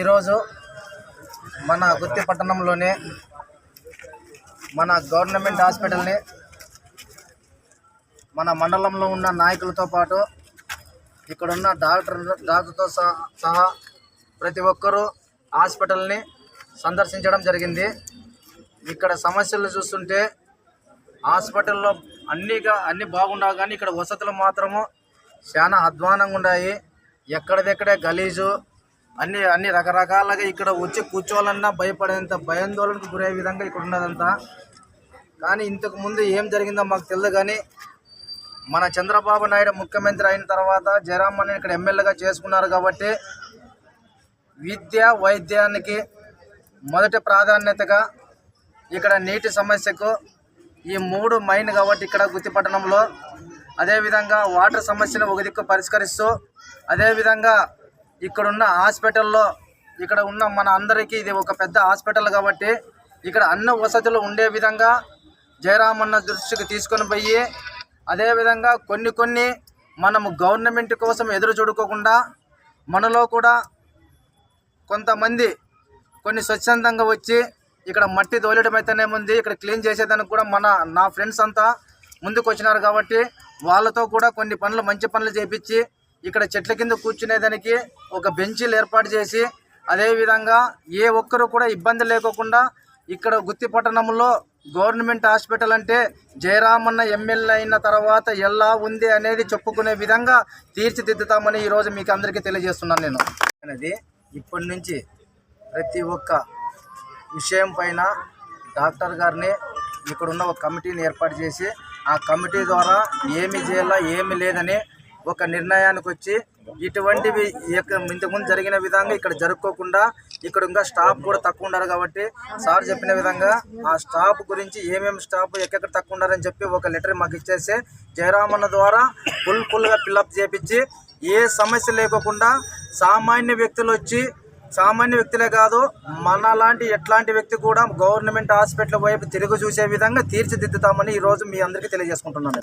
ఈరోజు మన గుత్తి పట్టణంలోని మన గవర్నమెంట్ హాస్పిటల్ని మన మండలంలో ఉన్న నాయకులతో పాటు ఇక్కడున్న డాక్టర్ డాక్టర్తో సహా సహా ప్రతి ఒక్కరూ హాస్పిటల్ని సందర్శించడం జరిగింది. ఇక్కడ సమస్యలు చూస్తుంటే హాస్పిటల్లో అన్నీగా అన్నీ బాగుండవు కానీ ఇక్కడ వసతులు మాత్రము చాలా అధ్వానంగా ఉన్నాయి ఎక్కడిదెక్కడే గలీజు అన్ని అన్ని రకరకాలుగా ఇక్కడ వచ్చి కూర్చోవాలన్నా భయపడేంత భయాందోళనకు గురయ్యే విధంగా ఇక్కడ ఉన్నదంతా. కానీ ఇంతకు ముందు ఏం జరిగిందో మాకు తెలియదు కానీ మన చంద్రబాబు నాయుడు ముఖ్యమంత్రి అయిన తర్వాత జయరామని ఇక్కడ ఎమ్మెల్యేగా చేసుకున్నారు కాబట్టి విద్య వైద్యానికి మొదటి ప్రాధాన్యతగా ఇక్కడ నీటి సమస్యకు ఈ మూడు మైన్ కాబట్టి ఇక్కడ గుత్తిపట్టణంలో అదేవిధంగా వాటర్ సమస్యను ఒక దిక్కు పరిష్కరిస్తూ అదేవిధంగా ఇక్కడున్న హాస్పిటల్లో ఇక్కడ ఉన్న మన అందరికీ ఇది ఒక పెద్ద హాస్పిటల్ కాబట్టి ఇక్కడ అన్న వసతులు ఉండే విధంగా జయరామన్న దృష్టికి తీసుకొని పోయి అదేవిధంగా కొన్ని కొన్ని మనము గవర్నమెంట్ కోసం ఎదురు చూడుకోకుండా మనలో కూడా కొంతమంది కొన్ని స్వచ్ఛందంగా వచ్చి ఇక్కడ మట్టి తోలడం అయితేనే ఉంది ఇక్కడ క్లీన్ చేసేదానికి కూడా మన నా ఫ్రెండ్స్ అంతా ముందుకు వచ్చినారు కాబట్టి వాళ్ళతో కూడా కొన్ని పనులు మంచి పనులు చేపించి ఇక్కడ చెట్ల కింద కూర్చునేదానికి ఒక బెంచీలు ఏర్పాటు చేసి అదేవిధంగా ఏ ఒక్కరు కూడా ఇబ్బంది లేకోకుండా ఇక్కడ గుత్తి పట్టణంలో గవర్నమెంట్ హాస్పిటల్ అంటే జయరామన్న ఎమ్మెల్యే అయిన తర్వాత ఎలా ఉంది అనేది చెప్పుకునే విధంగా తీర్చిదిద్దుతామని ఈరోజు మీకు అందరికీ తెలియజేస్తున్నాను నేను. అనేది ఇప్పటి నుంచి ప్రతి ఒక్క విషయం పైన డాక్టర్ గారిని ఇక్కడున్న ఒక కమిటీని ఏర్పాటు చేసి ఆ కమిటీ ద్వారా ఏమి చేయాలా ఏమి లేదని ఒక నిర్ణయానికి వచ్చి ఇటువంటివి ఇంతకుముందు జరిగిన విధంగా ఇక్కడ జరుపుకోకుండా ఇక్కడ ఇంకా స్టాఫ్ కూడా తక్కువ ఉండరు కాబట్టి సార్ చెప్పిన విధంగా ఆ స్టాఫ్ గురించి ఏమేమి స్టాఫ్ ఎక్కడెక్కడ తక్కువ ఉన్నారని చెప్పి ఒక లెటర్ మాకు ఇచ్చేసి జయరామన్న ద్వారా ఫుల్ ఫుల్గా ఫిల్అప్ చేపించి ఏ సమస్య లేకోకుండా సామాన్య వ్యక్తులు వచ్చి సామాన్య వ్యక్తులే కాదు మన లాంటి ఎట్లాంటి వ్యక్తి కూడా గవర్నమెంట్ హాస్పిటల్ వైపు తిరిగి చూసే విధంగా తీర్చిదిద్దుతామని ఈరోజు మీ అందరికీ తెలియజేసుకుంటున్నాను.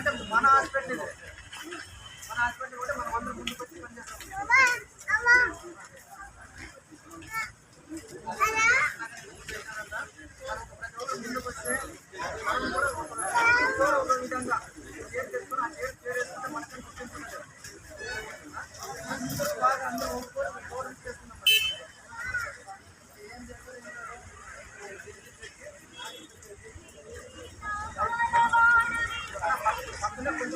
అంటే మన హాస్పిటల్ మన హాస్పిటల్ కూడా మనం అందరం ముందుకు వచ్చి పనిచేస్తాం.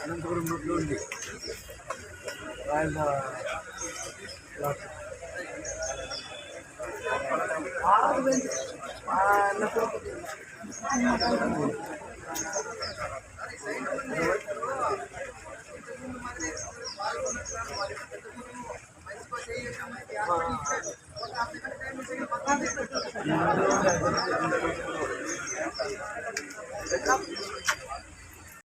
అనంతపురం రూట్లో ఉంది రాయల ప్లాట్ Thank you.